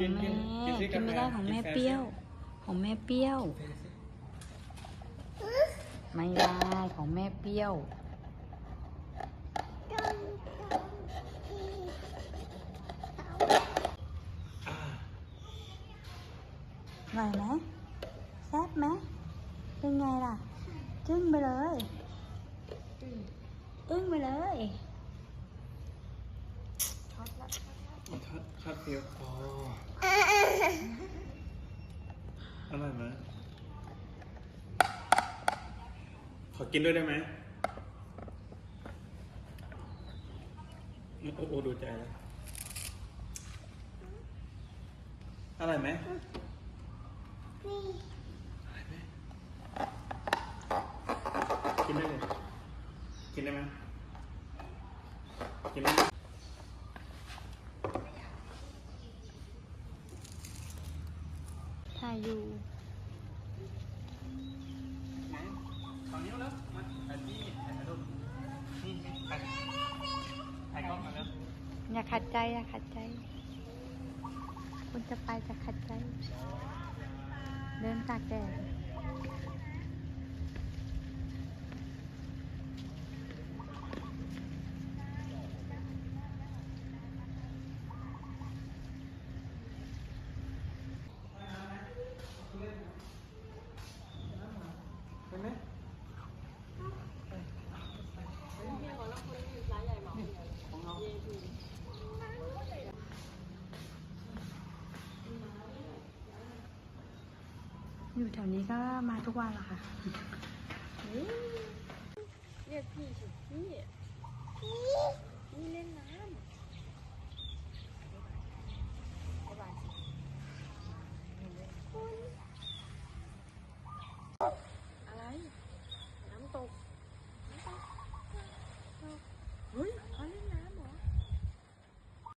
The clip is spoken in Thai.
ของแม่กินสิกินไม่ได้ของแม่กินแฟเปรี้ยว ของแม่เปรี้ยว ไม่ได้ของแม่เปรี้ยวไหวไหมแซ่บไหมเป็นไงล่ะจึ้งไปเลยอึ้งไปเลยคัดคัดเดียวพอ อร่อยไหมขอกินด้วยได้ไหมโอ้โหดูใจแล้วอร่อยไหมอร่อยไหมกินได้เลย กินได้ไหมกินได้ไหม ถ่ายอยู่สองนิ้วแล้วมาถ่ายนี่ถ่ายรูปนี่ถ่ายถ่ายกล้องมาแล้วอย่าขัดใจอย่าขัดใจ คุณจะไปจะขัดใจ เดินตากแดด อยู่แถวนี้ก็มาทุกวันละค่ะ